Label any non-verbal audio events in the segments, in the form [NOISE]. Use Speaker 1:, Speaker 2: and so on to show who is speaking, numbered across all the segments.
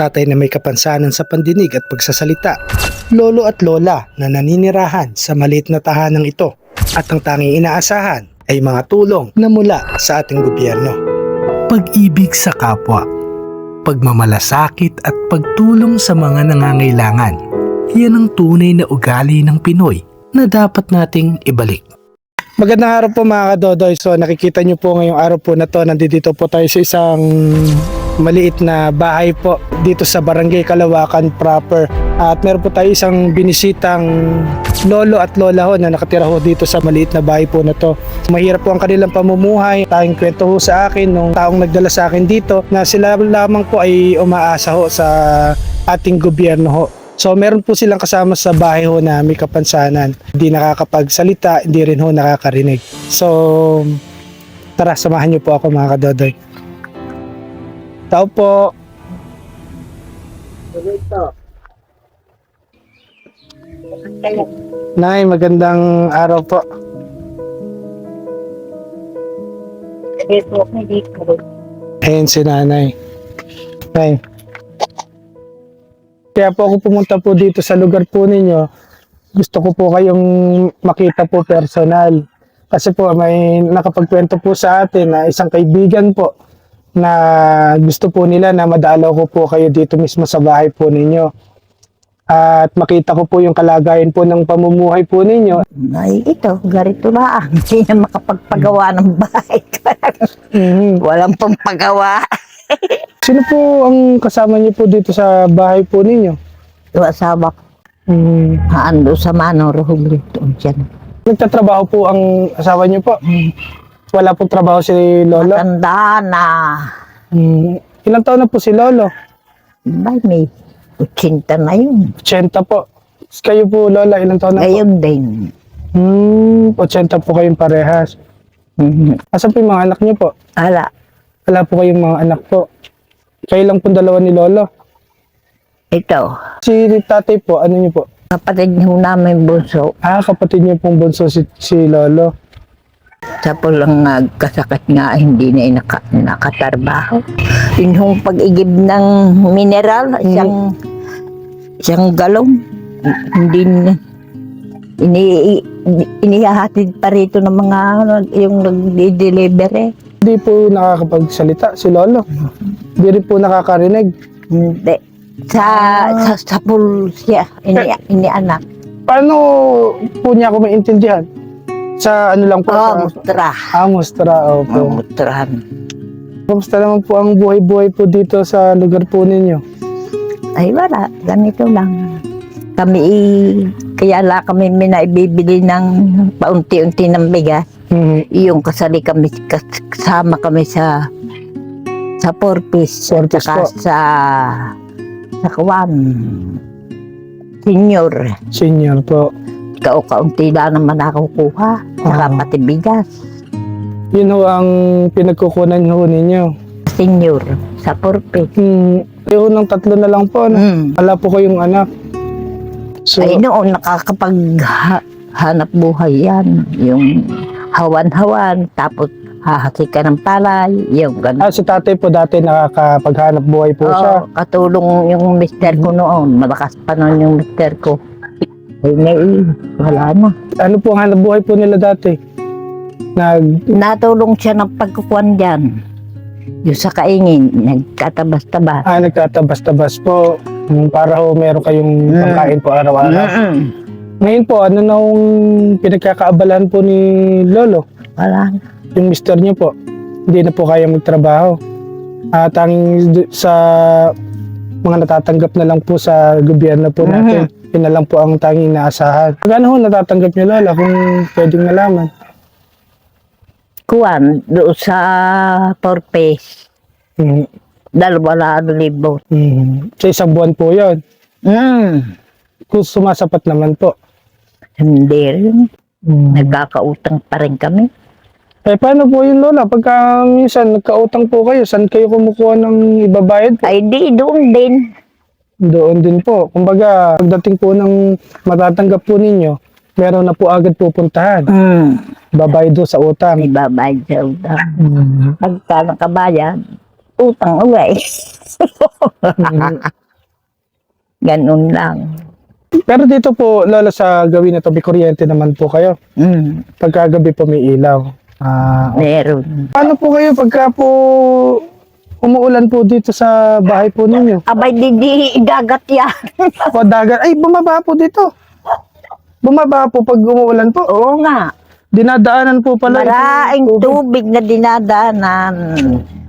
Speaker 1: tatay na may kapansanan sa pandinig at pagsasalita, lolo at lola na naninirahan sa maliit na tahanang ito at ang tanging inaasahan ay mga tulong na mula sa ating gobyerno. Pag-ibig sa kapwa, pagmamalasakit at pagtulong sa mga nangangailangan, yan ang tunay na ugali ng Pinoy na dapat nating ibalik. Magandang araw po mga kadodoy. So nakikita nyo po ngayong araw po na to. Nandito po tayo sa isang maliit na bahay po dito sa Barangay Kalawakan proper. At meron po tayo isang binisitang lolo at lola ho na nakatira ho dito sa maliit na bahay po na to. Mahirap po ang kanilang pamumuhay. Tayong kwento ho sa akin nung taong nagdala sa akin dito na sila lamang po ay umaasa ho sa ating gobyerno ho. So meron po silang kasama sa bahay ho na may kapansanan. Hindi nakakapagsalita, hindi rin ho nakakarinig. So tara, samahan niyo po ako mga kadodoy. Tao po. Nay, magandang araw po. Ayan si nanay. Nay. Kaya po ako pumunta po dito sa lugar po ninyo. Gusto ko po kayong makita po personal. Kasi po may nakapagkwento po sa atin na isang kaibigan po na gusto po nila na madalaw ko po kayo dito mismo sa bahay po ninyo. At makita ko po yung kalagayan po ng pamumuhay po ninyo.
Speaker 2: Ay, ito, garito ba? [LAUGHS] Hindi na makapagpagawa ng bahay.
Speaker 1: Mhm.
Speaker 2: Walang pampagawa. [LAUGHS]
Speaker 1: Sino po ang kasama niyo po dito sa bahay po ninyo?
Speaker 2: Yung asawa ko,
Speaker 1: Mhm.
Speaker 2: ando sa Manong Rohulio. Doon siya.
Speaker 1: Nagtatrabaho po ang asawa niyo po. Wala pong trabaho si Lolo.
Speaker 2: Matanda na.
Speaker 1: Hmm. Ilang taon na po si Lolo?
Speaker 2: Bay, may 80 na yun.
Speaker 1: 80 po. Kayo po, Lola, ilang taon na po?
Speaker 2: Ngayon din.
Speaker 1: Hmm, 80 po kayong parehas.
Speaker 2: Mhm.
Speaker 1: Asan po yung mga anak niyo po?
Speaker 2: Ala,
Speaker 1: Wala po kayong mga anak po. Kayo lang po dalawa ni Lolo.
Speaker 2: ito.
Speaker 1: Si tatay po, ano niyo po?
Speaker 2: Kapatid ho namin bunso.
Speaker 1: Ah, kapatid niyo pong bunso si, si Lolo.
Speaker 2: Sa pulang nagkasakit nga, hindi na inaka, nakatarbaho. Yun hong pag-igib ng mineral, isang, isang galong. Hindi na, ini, inihahatid pa rito ng mga ano, yung nag-deliver eh.
Speaker 1: Hindi po nakakapagsalita si Lolo. Hindi rin po nakakarinig.
Speaker 2: Hindi. Sa, sa, sa pool siya, ini, ini anak.
Speaker 1: Paano po niya ako maintindihan? Sa ano lang po?
Speaker 2: Oh,
Speaker 1: sa,
Speaker 2: mutra.
Speaker 1: ah, mustra.
Speaker 2: Oh,
Speaker 1: Opo.
Speaker 2: mutrahan.
Speaker 1: Kamusta naman po ang buhay-buhay po dito sa lugar po ninyo?
Speaker 2: Ay wala, ganito lang. Kami, kaya la kami minaibibili ng paunti-unti ng bigas.
Speaker 1: Mhm.
Speaker 2: Yung kasali kami, kas- kasama kami sa sa Porpis,
Speaker 1: Four
Speaker 2: at
Speaker 1: piece
Speaker 2: saka
Speaker 1: po.
Speaker 2: sa sa Kawan. Senior,
Speaker 1: Senior po.
Speaker 2: Kaukaunti lang naman nakukuha. Saka
Speaker 1: Ah.
Speaker 2: pati bigas.
Speaker 1: Yun ho ang pinagkukunan ho ninyo.
Speaker 2: Senior, sa Porpis.
Speaker 1: Hmm, kayo ng tatlo na lang po. Ano?
Speaker 2: Mm.
Speaker 1: Wala po kayong anak. So,
Speaker 2: Ay noon, nakakapaghanap buhay yan. Yung hawan-hawan, tapos hahati ka ng palay, yung gano'n.
Speaker 1: ah, si tatay po dati nakakapaghanap buhay po siya.
Speaker 2: Oo, katulong yung mister ko noon. Malakas pa noon yung mister ko. Ay, ngayon, wala na.
Speaker 1: Ano po ang hanap buhay po nila dati? Nag,
Speaker 2: Natulong siya ng pagkukuhan dyan. Yung sa kaingin, nagkatabas-tabas.
Speaker 1: ah, nagtatabas-tabas po. Para ho meron kayong
Speaker 2: Mm.
Speaker 1: pagkain po araw-araw.
Speaker 2: Mm-mm.
Speaker 1: Ngayon po, ano na yung pinagkakaabalahan po ni Lolo?
Speaker 2: Wala na.
Speaker 1: Yung mister niyo po, hindi na po kaya magtrabaho. At ang sa mga natatanggap na lang po sa gobyerno po natin, yun na lang po ang tanging inaasahan. Magkano ho natatanggap niyo Lola kung pwedeng nalaman?
Speaker 2: Kuwan, doon sa Porpes,
Speaker 1: Hmm.
Speaker 2: dalawa na libo.
Speaker 1: Hmm. Sa isang buwan po yun.
Speaker 2: Mm.
Speaker 1: Kung sumasapat naman po.
Speaker 2: Hindi rin.
Speaker 1: Hmm.
Speaker 2: Nagkakautang pa rin kami.
Speaker 1: Eh paano po yun Lola? Pagka minsan nagkautang po kayo, saan kayo kumukuha ng ibabayad po?
Speaker 2: Ay di, doon din.
Speaker 1: Doon din po. Kumbaga, pagdating po ng matatanggap po ninyo, meron na po agad pupuntahan.
Speaker 2: Mm.
Speaker 1: Babayad do sa utang.
Speaker 2: May babayad sa utang.
Speaker 1: Mm.
Speaker 2: Pagka nakabayad, utang.
Speaker 1: Mhm. [LAUGHS]
Speaker 2: Ganun lang.
Speaker 1: Pero dito po, lalo sa gawin na to, may kuryente naman po kayo.
Speaker 2: Mm,
Speaker 1: Pagkagabi po may ilaw. Ah,
Speaker 2: meron.
Speaker 1: paano po kayo pagka po umuulan po dito sa bahay po ninyo?
Speaker 2: Abay, di, di dagat yan. [LAUGHS]
Speaker 1: O dagat, ay bumaba po dito. Bumaba po pag umuulan po.
Speaker 2: Oo nga.
Speaker 1: Dinadaanan po pala.
Speaker 2: Maraming
Speaker 1: itong
Speaker 2: tubig na dinadanan.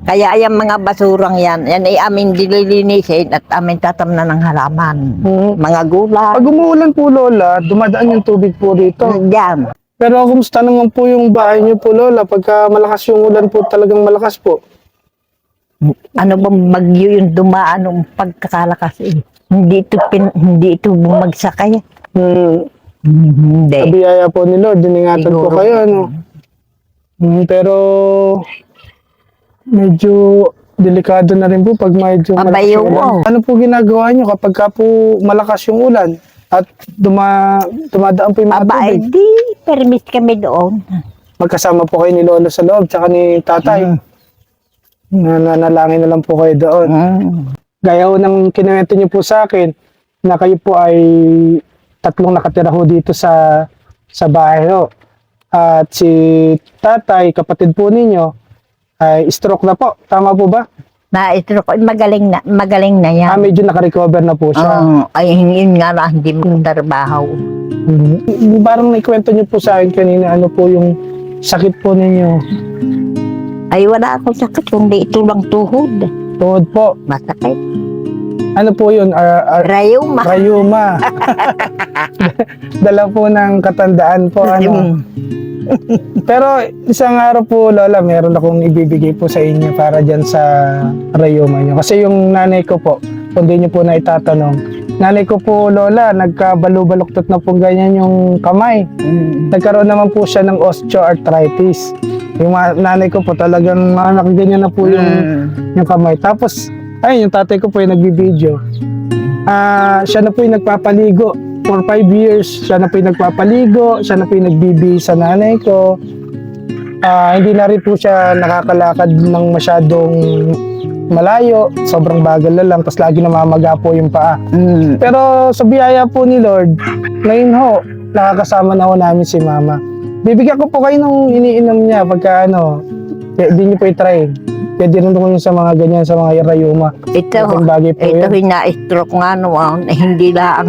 Speaker 2: Kaya yung mga basurang yan, yan ay amin dililinisin at amin tatamnan ng halaman.
Speaker 1: Mhm.
Speaker 2: Mga gulay.
Speaker 1: Pag umuulan po, Lola, dumadaan yung tubig po dito.
Speaker 2: Diyan.
Speaker 1: Pero kumusta naman po yung bahay niyo po, Lola? Pagka malakas yung ulan po, talagang malakas po.
Speaker 2: Ano bang bagyo yung dumaan ng pagkakalakas eh. Hindi ito, pin, hindi ito bumagsak kaya.
Speaker 1: Hmm.
Speaker 2: Hindi.
Speaker 1: Kabiyaya po ni Lord, diningatan po
Speaker 2: Siguro.
Speaker 1: kayo, ano? Hmm, pero medyo delikado na rin po pag medyo yung ulan.
Speaker 2: oo.
Speaker 1: Ano po ginagawa niyo kapag ka po malakas yung ulan at duma, dumadaan po yung mga
Speaker 2: Aba, eh,
Speaker 1: tubig?
Speaker 2: di, permit kami doon.
Speaker 1: Magkasama po kayo ni Lolo sa loob tsaka ni Tatay. Nananalangin na lang po kayo doon.
Speaker 2: Mm.
Speaker 1: Gaya ho ng kinuwento niyo po sa akin na kayo po ay tatlong nakatira ho dito sa sa bahay ho. At si tatay, kapatid po ninyo, ay stroke na po. Tama po ba?
Speaker 2: Na ito ko, magaling na, magaling na yan.
Speaker 1: Ah, medyo nakarecover na po siya.
Speaker 2: Oo, ay, yun nga na, hindi mo trabaho.
Speaker 1: Mhm. Parang naikwento niyo po sa akin kanina, ano po yung sakit po ninyo.
Speaker 2: Ay, wala akong sakit, kundi ito lang tuhod.
Speaker 1: Tuhod po.
Speaker 2: Masakit.
Speaker 1: Ano po yun? Ar- ar-
Speaker 2: Rayuma.
Speaker 1: rayuma. [LAUGHS] Dala po ng katandaan po. Ano? Pero isang araw po, Lola, meron akong ibibigay po sa inyo para dyan sa rayuma nyo. Kasi yung nanay ko po, kung di nyo po na itatanong, nanay ko po, Lola, nagkabalubaluktot na po ganyan yung kamay.
Speaker 2: Mm.
Speaker 1: Nagkaroon naman po siya ng osteoarthritis. Yung ma- nanay ko po talagang mga nakaganyan na po yung,
Speaker 2: Mm.
Speaker 1: yung kamay. Tapos, ayun, yung tatay ko po yung nagbibideo. Ah, siya na po yung nagpapaligo. For five years, siya na po yung nagpapaligo, siya na po yung nagbibi sa nanay ko. Ah, hindi na rin po siya nakakalakad ng masyadong malayo. Sobrang bagal na lang, tapos lagi namamaga po yung paa.
Speaker 2: Mm.
Speaker 1: Pero sa biyaya po ni Lord, ngayon ho, nakakasama na ho namin si Mama. Bibigyan ko po kayo ng iniinom niya pagka ano, hindi niyo po i-try. Pwede rin po yun sa mga ganyan, sa mga rayuma.
Speaker 2: Ito,
Speaker 1: Malaking bagay po
Speaker 2: ito
Speaker 1: yun.
Speaker 2: na-stroke nga noon, eh, hindi lang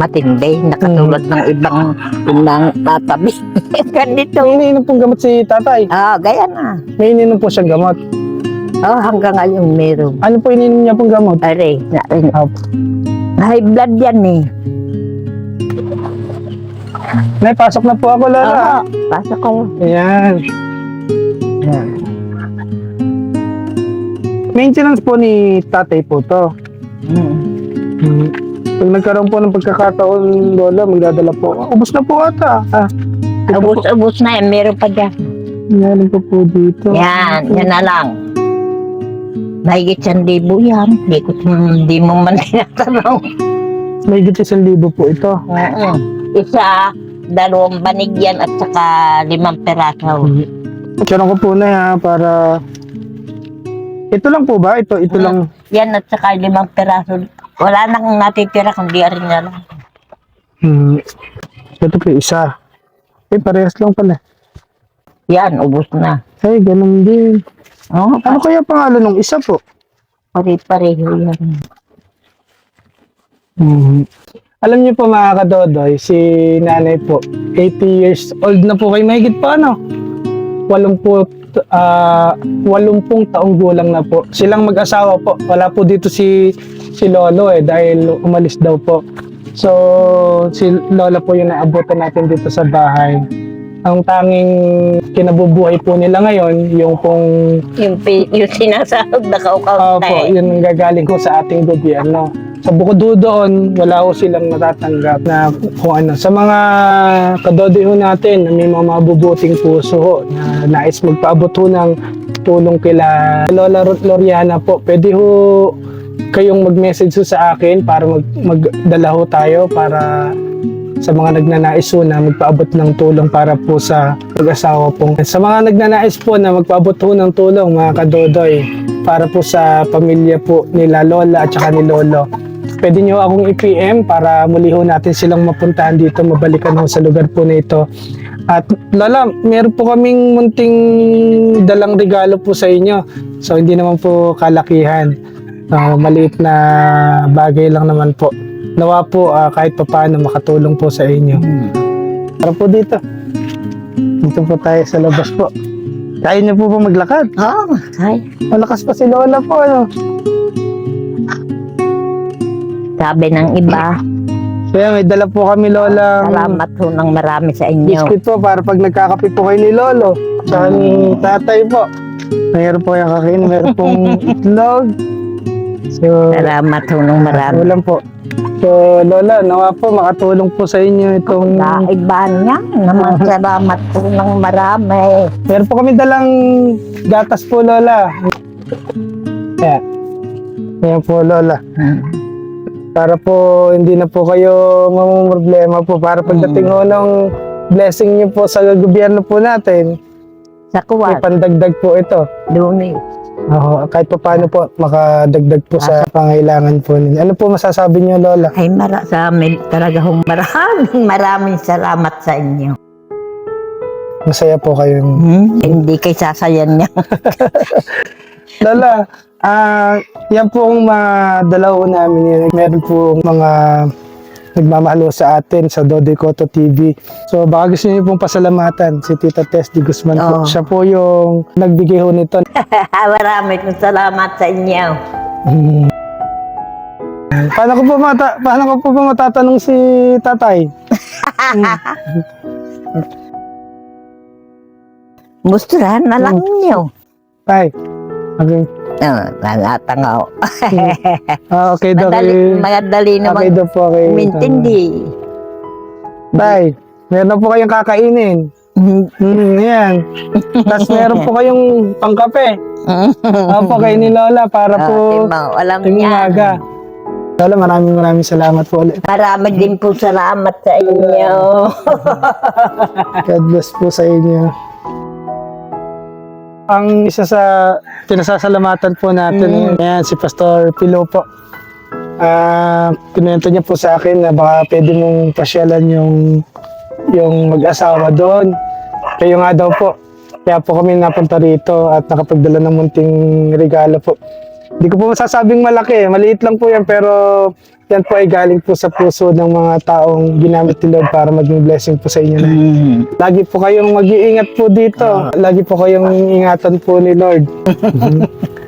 Speaker 2: matindi, nakatulad ng ibang pinang tatabi. [LAUGHS] Ganito.
Speaker 1: May iniinom pong gamot si tatay.
Speaker 2: Ah, gaya na.
Speaker 1: May iniinom po siyang gamot.
Speaker 2: Oh, hanggang ngayon meron.
Speaker 1: Ano po iniinom niya pong gamot? Ah,
Speaker 2: na high blood yan eh.
Speaker 1: Nay, pasok na po ako, Lola.
Speaker 2: Ah, pasok kayo.
Speaker 1: Ayan. Ayan. Maintenance po ni tatay po to.
Speaker 2: Mm.
Speaker 1: Pag nagkaroon po ng pagkakataon, Lola, magdadala po. Ubus na po ata. Ah, ito po.
Speaker 2: Ubus-ubus na yan, meron pa dyan.
Speaker 1: Meron po po dito.
Speaker 2: Yan, yan na lang. Mahigit siyang libo yan. Hindi ko, hindi mo man [LAUGHS] tinatanong.
Speaker 1: May git isang libo po ito.
Speaker 2: Oo. Isa, dalawang banig yan at saka limang peraso.
Speaker 1: Karoon ko po na ya para... Ito lang po ba? Ito, ito
Speaker 2: Hmm.
Speaker 1: lang.
Speaker 2: Yan at saka limang peraso. Wala nang natitira kundi rin na lang.
Speaker 1: Hmm. Ito po isa. Eh, parehas lang pala.
Speaker 2: Yan, ubos na.
Speaker 1: Ay, ganun din.
Speaker 2: Oo,
Speaker 1: Ano kaya pangalan ng isa po?
Speaker 2: pare-pareho yan.
Speaker 1: Mhm. Alam niyo po mga kadodoy, si nanay po, 80 years old na po kayo, mahigit pa ano? 80, ah 80 taong gulang na po. Silang mag-asawa po. Wala po dito si si Lolo eh dahil umalis daw po. So si Lola po yung naabutan natin dito sa bahay. Ang tanging kinabubuhay po nila ngayon, yung pong
Speaker 2: Yung, yung sinasahod na kaukaw
Speaker 1: Opo, yun ang gagaling ko sa ating gobyerno. Sa bukod do doon, wala ko silang natatanggap na kung ano. Sa mga kadode ho natin, na may mga mabubuting puso ho, na nais magpaabot ho ng tulong kila Lola Loriana po. Pwede ho kayong mag-message ho sa akin para mag magdala ho tayo para sa mga nagnanais po na magpaabot ng tulong para po sa pag-asawa po. Sa mga nagnanais po na magpaabot po ng tulong, mga kadodoy, para po sa pamilya po nila Lola at saka ni Lolo. Pwede nyo akong i-PM para muli ho natin silang mapuntahan dito, mabalikan ho sa lugar po na ito. At Lola, meron po kaming munting dalang regalo po sa inyo. So hindi naman po kalakihan. Ah, maliit na bagay lang naman po. Nawa po ah, kahit papaano makatulong po sa inyo. Para po dito. Dito po tayo sa labas po. Kaya niyo po ba maglakad?
Speaker 2: Oo, kaya.
Speaker 1: Malakas pa si Lola po, ano?
Speaker 2: Sabi ng iba,
Speaker 1: Kaya may dala po kami, Lola.
Speaker 2: salamat ho ng marami sa inyo.
Speaker 1: Biscuit po para pag nagkakape po kayo ni Lolo. Tsaka ni tatay po. Mayroon po yung kakain. Mayroon pong [LAUGHS] itlog. So,
Speaker 2: Salamat ho ng marami.
Speaker 1: ulam po. So, Lola, nawa po makatulong po sa inyo itong...
Speaker 2: Sa iba niya, naman [LAUGHS] salamat ho ng marami.
Speaker 1: Meron po kami dalang gatas po, Lola. Kaya, Ayan po, Lola. Para po hindi na po kayo problema po. Para pagdating ho ng blessing niyo po sa gobyerno po natin,
Speaker 2: Sa kuwat,
Speaker 1: pandagdag po ito.
Speaker 2: dumi.
Speaker 1: Oo, kahit pa paano po, makadagdag po sa pangailangan po ninyo. Ano po masasabi niyo, Lola?
Speaker 2: Ay, mara sa amin talaga hong maraming maraming salamat sa inyo.
Speaker 1: Masaya po kayong...
Speaker 2: Hmm? Hindi kay sasayan niya. [LAUGHS]
Speaker 1: Lola, ah, yan po ang madalaw namin yan. Meron po mga nagmamahalo sa atin sa Dode Koto TV. So baka gusto niyo pong pasalamatan si Tita Tess Di Guzman po.
Speaker 2: Oo.
Speaker 1: Siya po yung nagbigay ho nito. [LAUGHS]
Speaker 2: maraming salamat sa inyo.
Speaker 1: Hmm. paano ko po mata paano ko po ba matatanong si Tatay? [LAUGHS]
Speaker 2: Mustrahan na lang niyo.
Speaker 1: Tay. Okay.
Speaker 2: Ah, nangatangaw. [LAUGHS]
Speaker 1: Ah, okay daw.
Speaker 2: Madali,
Speaker 1: kay-
Speaker 2: madali
Speaker 1: Okay
Speaker 2: naman
Speaker 1: daw po kay
Speaker 2: umintindi.
Speaker 1: Tay, meron na po kayong kakainin. Hmm, yan. Tapos meron po kayong pangkape. [LAUGHS] Opo, kay ni Lola para
Speaker 2: Ah,
Speaker 1: po
Speaker 2: Timaw, alam niya.
Speaker 1: umaga. Lola, maraming maraming salamat po ulit.
Speaker 2: Marami din po salamat sa inyo. [LAUGHS]
Speaker 1: God bless po sa inyo. Ang isa sa pinasasalamatan po natin, ayan, si Pastor Pilo po. Ah, kinento niya po sa akin na baka pwede mong pasyalan yung yung mag-asawa doon. Kayo nga daw po. Kaya po kami napunta rito at nakapagdala ng munting regalo po. Hindi ko po masasabing malaki, maliit lang po yan pero yan po ay galing po sa puso ng mga taong ginamit ni Lord para maging blessing po sa inyo na. Lagi po kayong mag-iingat po dito. Lagi po kayong ingatan po ni Lord. [LAUGHS]